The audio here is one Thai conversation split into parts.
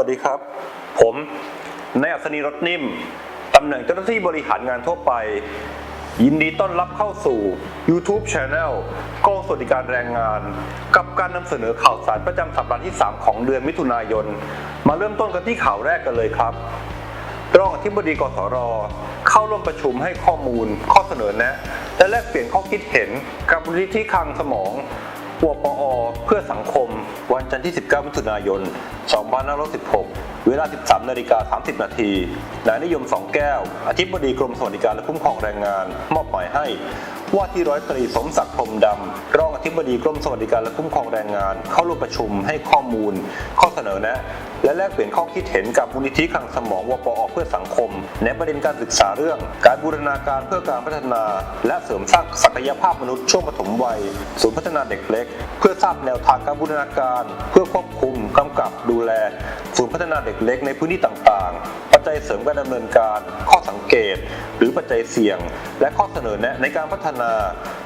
วัสดีครับ ผมนายอัศนีรถนิ่ม ตำแหน่งเจ้าหน้าที่บริหารงานทั่วไป ยินดีต้อนรับเข้าสู่ YouTube Channel กองสวัสดิการแรงงาน กับการนำเสนอข่าวสารประจำสัปดาห์ที่ 3 ของเดือนมิถุนายน มาเริ่มต้นกันที่ข่าวแรกกันเลยครับรองอธิบดีกสรเข้าร่วมประชุมให้ข้อมูล ข้อเสนอแนะ และแลกเปลี่ยนข้อคิดเห็นกับมูลนิธิคลังสมองวปอ เพื่อสังคมวันจันทร์ที่ 19 มิถุนายน 2516 เวลา 13 นาฬิกา 30 นาทีนายนิยมสองแก้ว อธิบดีกรมสวัสดิการและคุ้มครองแรงงาน มอบหมายให้ ว่าที่ร้อยตรีสมศักดิ์พรมดำ รองอธิบดีกรมสวัสดิการและคุ้มครองแรงงาน เข้าร่วมประชุมให้ข้อมูล ข้อเสนอแนะ และแลกเปลี่ยนข้อคิดเห็นกับมูลนิธิคลังสมองวปอเพื่อสังคม ในประเด็นการศึกษาเรื่อง การบูรณาการเพื่อการพัฒนา และเสริมสร้างศักยภาพมนุษย์ช่วงปฐมวัยศูนย์พัฒนาเด็กเล็ก เพื่อทราบแนวทางการบูรณาการ เพื่อควบคุมกำกับดูแลศูนย์พัฒนาเด็กเล็กในพื้นที่ต่างๆ จจัยเสริมการดำเนินการ ข้อสังเกต หรือปัจจัยเสี่ยง และข้อเสนอแนะในการพัฒนา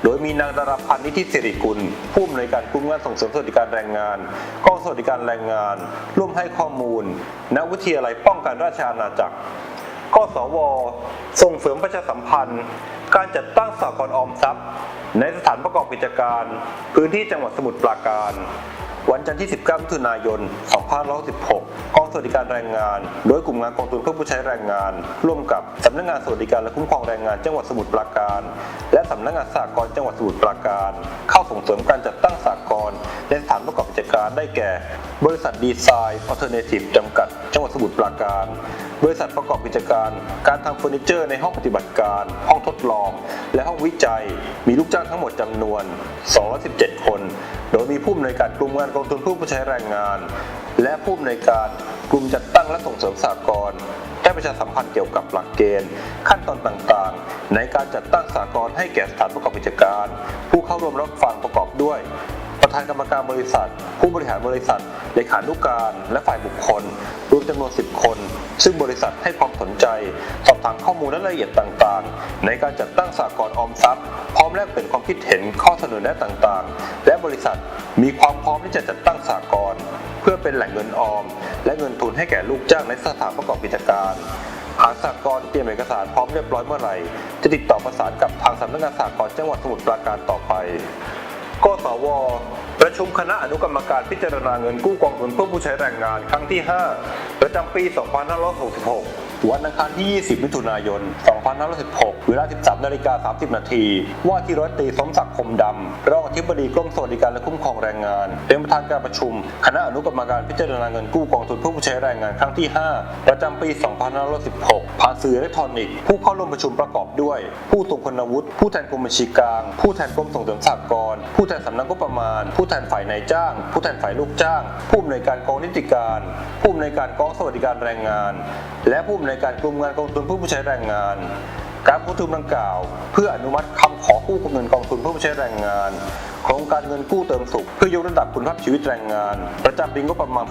โดยมีนางดาราพันธ์นิติสิริกุลผู้อำนวยการกลุ่มงานส่งเสริมสวัสดิการแรงงานกองสวัสดิการแรงงาน ร่วมให้ข้อมูล ณวิทยาลัยป้องกันราชอาณาจักรกสว ส่งเสริมประชาสัมพันธ์ การจัดตั้งสากลออมทรัพย์ ในสถานประกอบกิจการ พื้นที่จังหวัดสมุทรปราการ วันจันทร์ที่ 19มิถุนายน 2516ก สวัสดิการแรงงาน โดยกลุ่มงานกองทุนเพื่อผู้ใช้แรงงาน ร่วมกับสำนักงานสวัสดิการและคุ้มครองแรงงานจังหวัดสมุทรปราการ และสำนักงานสหกรณ์จังหวัดสมุทรปราการ เข้าส่งเสริมการจัดตั้งสหกรณ์ในสถานประกอบกิจการได้แก่ บริษัทดีไซน์อัลเทอร์เนทีฟจำกัด จังหวัดสมุทรปราการ บริษัทประกอบกิจการ การทำเฟอร์นิเจอร์ในห้องปฏิบัติการ ห้องทดลอง และห้องวิจัย มีลูกจ้างทั้งหมดจำนวน 217 คน โดยมีผู้อำนวยการกลุ่มงานกองทุนผู้ใช้แรงงาน และผู้อำนวยการกลุ่มจัดตั้งและส่งเสริมสหกรณ์ได้ประชาสัมพันธ์เกี่ยวกับหลักเกณฑ์ ขั้นตอนต่างๆ ในการจัดตั้งสหกรณ์ให้แก่สถานประกอบกิจการ ผู้เข้าร่วมรับฟังประกอบด้วย ประธานกรรมการบริษัท ผู้บริหารบริษัทเลขานุการ และฝ่ายบุคคล จำนวน 10 คน ซึ่งบริษัทให้ความสนใจ สอบถามข้อมูลและรายละเอียดต่างๆ ในการจัดตั้งสากลออมทรัพย์ พร้อมแลกเปลี่ยนความคิดเห็นข้อเสนอแนะต่างๆ และบริษัทมีความพร้อมที่จะจัดตั้งสากลเพื่อเป็นแหล่งเงินออม และเงินทุนให้แก่ลูกจ้างในสถานประกอบกิจการหากสากลเตรียมเอกสารพร้อมเรียบร้อยเมื่อไหร่ จะติดต่อประสานกับทางสำนักงานสากลจังหวัดสมุทรปราการต่อไป กสว ประชุมคณะอนุกรรมการพิจารณาเงินกู้กองทุนเพื่อผู้ใช้แรงงานครั้งที่ 5 ประจำปี 2566 วันอังคารที่ 20 มิถุนายน 2516 เวลา 13นาฬิกา30 นาที ว่าที่ร้อยตรีสมศักดิ์คมดำรองอธิบดีกรมสวัสดิการและคุ้มครองแรงงาน เป็นประธานการประชุม คณะอนุกรรมการพิจารณาเงินกู้กองทุนเพื่อผู้ใช้แรงงานครั้งที่ 5 ประจำปี 2516 ผ่านสื่ออิเล็กทรอนิกส์ผู้เข้าร่วมประชุมประกอบด้วย ผู้ทรงคุณวุฒิผู้แทนกรมบัญชีกลาง ผู้แทนกรมส่งเสริมสหกรณ์ผู้แทนสำนักงบประมาณ ผู้แทนฝ่ายนายจ้าง ผู้แทนฝ่ายลูกจ้าง ผู้อำนวยการกองนิติการ ผู้อำนวยการกองสวัสดิการแรงงาน และผู้อำนวยการกลุ่มงานกองทุนเพื่อผู้ใช้แรงงาน การประชุมดังกล่าว เพื่ออนุมัติคำขอกู้เงินกองทุนเพื่อผู้ใช้แรงงาน โครงการเงินกู้เติมสุข เพื่อยกระดับคุณภาพชีวิตแรงงาน ประจำปีงบประมาณ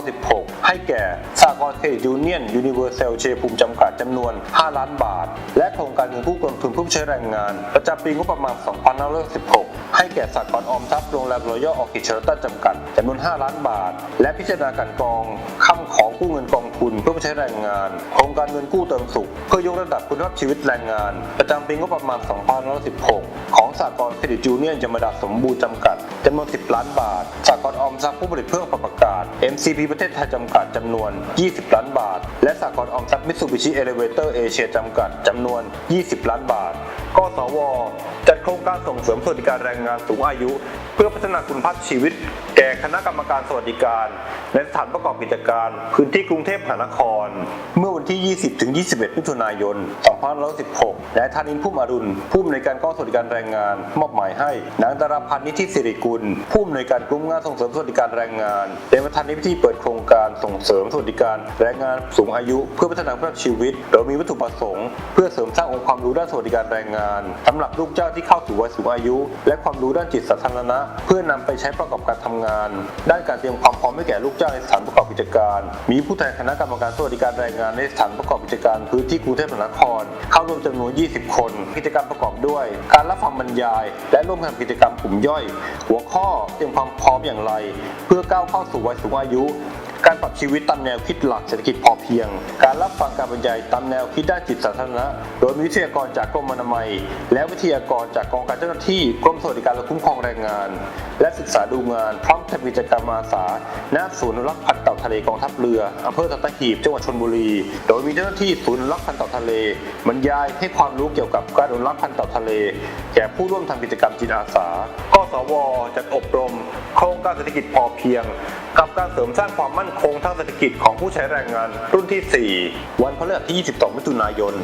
2516 ให้แก่สหกรณ์เครดิตยูเนียนยูนิเวอร์แซลเชภูมิจำกัดจำนวน 5 ล้านบาท และโครงการเงินกู้กองทุนเพื่อผู้ใช้แรงงาน ประจำปีงบประมาณ 2516 ให้แก่สหกรณ์ออมทรัพย์โรงแรมรอยัลออคิเชอร์ตันจำกัดจำนวน 5 ล้านบาท และพิจารณาการกองคำขอกู้เงินกองทุนเพื่อผู้ใช้แรงงาน โครงการเงินกู้เติมสุข เพื่อยกระดับคุณภาพชีวิตแรงงาน ประจำปีงบประมาณ 2516 ของสหกรณ์เครดิตยูเนียนจำกัดสมบูรณ์จำกัดจำนวน 10 ล้านบาทสากรออมทรัพย์ผู้ผลิตเพื่อประกาศ MCP ประเทศไทยจำกัดจำนวน 20 ล้านบาท และสากรออมทรัพย์มิตซูบิชิเอเลเวเตอร์เอเชียจำกัดจำนวน 20 ล้านบาท กสว จัดโครงการส่งเสริมสวัสดิการแรงงานสูงอายุ เพื่อพัฒนาคุณภาพชีวิต แก่คณะกรรมการสวัสดิการ ในสถานประกอบกิจการ พื้นที่กรุงเทพมหานคร เมื่อวันที่ 20ถึง21มิถุนายน2516นายธานินพุ่มอรุณ ผู้อำนวยการกองสวัสดิการแรงงาน มอบหมายให้นางดาราพันธ์นิธิสิริกุล ผู้อำนวยการกลุ่มงานส่งเสริมสวัสดิการแรงงานเป็นประธานในพิธีเปิดโครงการส่งเสริมสวัสดิการแรงงานสูงอายุ เพื่อพัฒนาคุณภาพชีวิต โดยมีวัตถุประสงค์เพื่อเสริมสร้างองค์ความรู้ด้านสวัสดิการแรงงานสำหรับลูกเจ้าที่เข้าสู่วัยสูงอายุ และความรู้ด้านจิตสาธารณะ เพื่อนำไปใช้ประกอบการทำงาน ด้านการเตรียมความพร้อมให้แก่ลูกเจ้าในสถานประกอบกิจการ มีผู้แทนคณะกรรมการสวัสดิการแรงงานในสถานประกอบกิจการพื้นที่กรุงเทพมหานคร เข้าร่วมจำนวน 20 คน กิจกรรมประกอบด้วย การรับฟังบรรยาย และร่วมทำกิจกรรมกลุ่มย่อย หัวข้อเตรียมความพร้อมอย่างไร เพื่อก้าวเข้าสู่วัยสูงอายุการการปรับชีวิตตามแนวคิดหลักเศรษฐกิจพอเพียง การรับฟังการบรรยายตามแนวคิดด้านจิตสาธารณะ โดยมีวิทยากรจากกรมอนามัย และวิทยากรจากกองการเจ้าหน้าที่กรมสวัสดิการและคุ้มครองแรงงาน และศึกษาดูงานพร้อมทำกิจกรรมอาสาณศูนย์รักพันธุ์เต่าทะเลกองทัพเรืออำเภอสัตหีบจังหวัดชลบุรี โดยมีเจ้าหน้าที่ศูนย์รักพันธุ์เต่าทะเลบรรยายให้ความรู้เกี่ยวกับการอนุรักษ์พันธุ์เต่าทะเล แก่ผู้ร่วมทำกิจกรรมจิตอาสา กสวจัดอบรม โครงการเศรษฐกิจพอเพียง กับการเสริมสร้างความมั่นคครงทางเศรษฐกิจของผู้ใช้แรงงานรุ่นที่ 4 วันพฤหัสที่ 22 มิถุนายน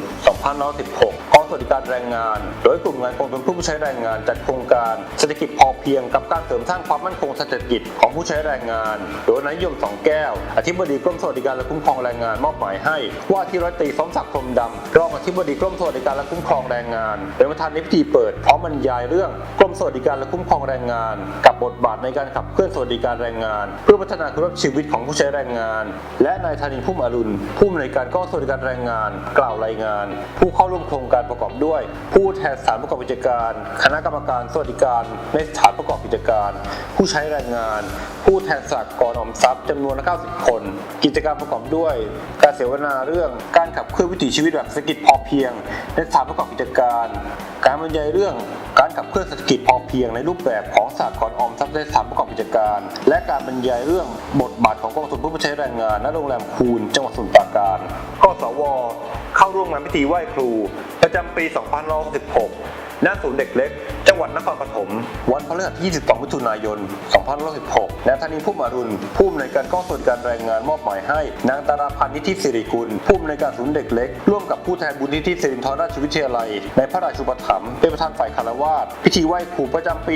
2516กองสวัสดิการแรงงาน โดยกลุ่มงานกองทุนผู้ใช้แรงงานจัดโครงการเศรษฐกิจพอเพียงกับการเสริมสร้างความมั่นคงเศรษฐกิจของผู้ใช้แรงงาน โดยนายยมสองแก้ว อธิบดีกรมสวัสดิการและคุ้มครองแรงงานมอบหมายให้ ว่าที่ร้อยตรีสมศักดิ์พรมดำรองอธิบดีกรมสวัสดิการและคุ้มครองแรงงานเป็นประธานในพิธีเปิดพร้อมบรรยายเรื่องกรมสวัสดิการและคุ้มครองแรงงาน กับบทบาทในการขับเคลื่อนสวัสดิการแรงงาน เพื่อพัฒนาคุณภาพชีวิตของผู้ใช้แรงงาน และนายธานินพุ่มอรุณผู้อำนวยการกองสวัสดิการแรงงาน กล่าวรายงาน ผู้เข้าร่วมโครงการประกอบด้วย ผู้แทนสานประกอบกิจการ คณะกรรมการสวัสดิการในสถานประกอบกิจการ ผู้ใช้แรงงาน ผู้แทนสหกกรออมทรัพย์จำนวน 90 คน กิจกรรมประกอบด้วยการเสวนาเรื่องการขับเคลื่อนวิถีชีวิตแบบเศรษฐกิจพอเพียงในสถานประกอบกิจการ การบรรยายเรื่องการขับเคลื่อนเศรษฐกิจพอเพียงในรูปแบบของสากรณ์ออมทรัพย์ในสถานประกอบกิจการ และการบรรยายเรื่องบทบาทของกองทุนผู้ใช้แรงงานณโรงแรมคูนจังหวัดสมุทรปราการกสว เข้าร่วมงานพิธีไหว้ครู ประจำปี 2566ณศูนย์เด็กเล็ก จังหวัดนครปฐมวันพฤหัสที่ 22 มิถุนายน 2566นายธนินผู้มารุณผู้อำนวยการกองส่วนการแรงงานมอบหมายให้ นางตาราพันธ์นิธิสิริกุล ผู้อำนวยการศูนย์เด็กเล็ก ร่วมกับผู้แทนบุญนิธิสิรินทรราชวิทยาลัย ในพระราชูปถัมภ์เป็นประธานฝ่ายคารวาสพิธีไหว้ครูประจำปี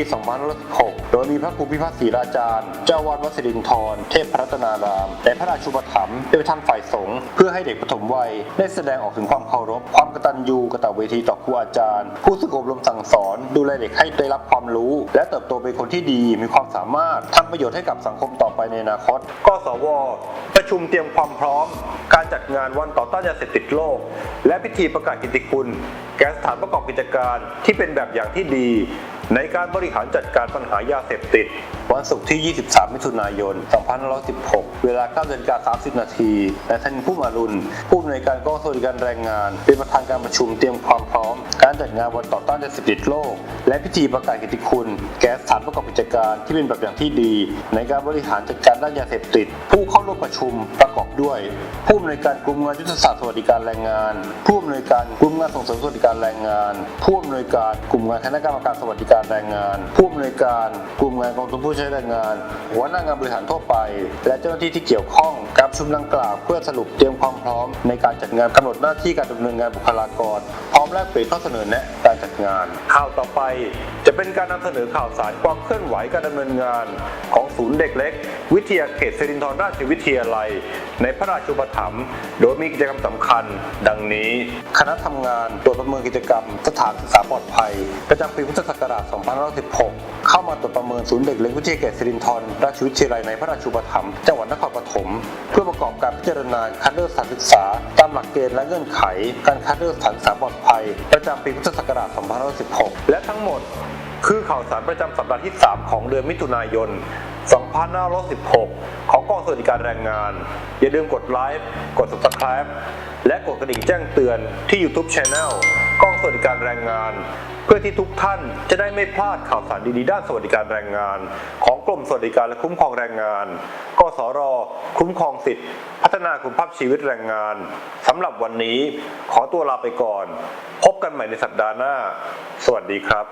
2566 โดยมีพระครูพิพัฒน์ศรีราจารย์ เจ้าวาดวัดสิรินทรเทพพรัตนารามในพระราชูปถัมภ์เป็นประธานฝ่ายสงฆ์เพื่อให้เด็กปฐมวัยได้แสดงออกถึงความเคารพ ความกตัญญูกตเวทีต่อครูอาจารย์ ผู้สึกอบรมสั่งสอนดูแลเด็กให้ได้รับความรู้ และเติบโตเป็นคนที่ดีมีความสามารถทำประโยชน์ให้กับสังคมต่อไปในอนาคต กสว ประชุมเตรียมความพร้อม การจัดงานวันต่อต้านยาเสพติดโลก และพิธีประกาศกิตติคุณ แก่สถานประกอบกิจการที่เป็นแบบอย่างที่ดี ในการบริหารจัดการปัญหายาเสพติด วันศุกร์ที่ 23 มิถุนายน 2516 เวลา9นาฬิกา30 นาทีนายธนินผู้มารุณผู้อำนวยการกองสวัสดิการแรงงาน เป็นประธานการประชุมเตรียมความพร้อม การจัดงานวันต่อต้านยาเสพติดโลก และพิธีประกาศกิตติคุณ แก่สถานประกอบกิจการที่เป็นแบบอย่างที่ดี ในการบริหารจัดการด้านยาเสพติด ผู้เข้าร่วมประชุมประกอบด้วย ผู้อำนวยการกลุ่มงานยุทธศาสตร์สวัสดิการแรงงาน ผู้อำนวยการกลุ่มงานส่งเสริมสวัสดิการแรงงาน ผู้อำนวยการกลุ่มงานคณะกรรมการสวัสดิการแรงงาน ผู้อำนวยการกลุ่มงานกองทุนผู้ใช้แรงงาน หัวหน้างานบริหารทั่วไป และเจ้าหน้าที่ที่เกี่ยวข้องการประชุมดังกล่าวเพื่อสรุปเตรียมความพร้อม ในการจัดงานกำหนดหน้าที่การดำเนินงานบุคลากร พร้อมแลกเปลี่ยนข้อเสนอแนะการจัดงาน ข่าวต่อไป จะเป็นการนำเสนอข่าวสารความเคลื่อนไหวการดำเนินงาน ของศูนย์เด็กเล็ก วิทยาเขตสิรินธรราชวิทยาลัย ในพระราชูปถัมภ์โดยมีกิจกรรมสำคัญ ดังนี้ คณะทำงานตรวจประเมินกิจกรรมสถานศึกษาปลอดภัย ประจำปีพุทธศักราช2516 เข้ามาตรวจประเมินศูนย์เด็กเล็กวิทยาเขตสิรินธรราชวิทยาลัยในพระราชูปถัมภ์จังหวัดนครปฐมเพื่อประกอบการพิจารณาคัดเลือกสถานศึกษา ตามหลักเกณฑ์และเงื่อนไข การคัดเลือกสถานศึกษาปลอดภัย ประจำปีพุทธศักราช 2516 และทั้งหมด คือข่าวสารประจำสัปดาห์ที่ 3 ของเดือนมิถุนายน 2516 ของกองสวัสดิการแรงงาน อย่าลืมกดไลค์กด subscribe และกดกระดิ่งแจ้งเตือนที่ YouTube Channel วัสดิการแรงงาน เพื่อที่ทุกท่านจะได้ไม่พลาดข่าวสารดีๆด้านสวัสดิการแรงงาน ของกรมสวัสดิการและคุ้มครองแรงงาน กสร คุ้มครองสิทธิพัฒนาคุณภาพชีวิตแรงงานสำหรับวันนี้ขอตัวลาไปก่อน พบกันใหม่ในสัปดาห์หน้า สวัสดีครับ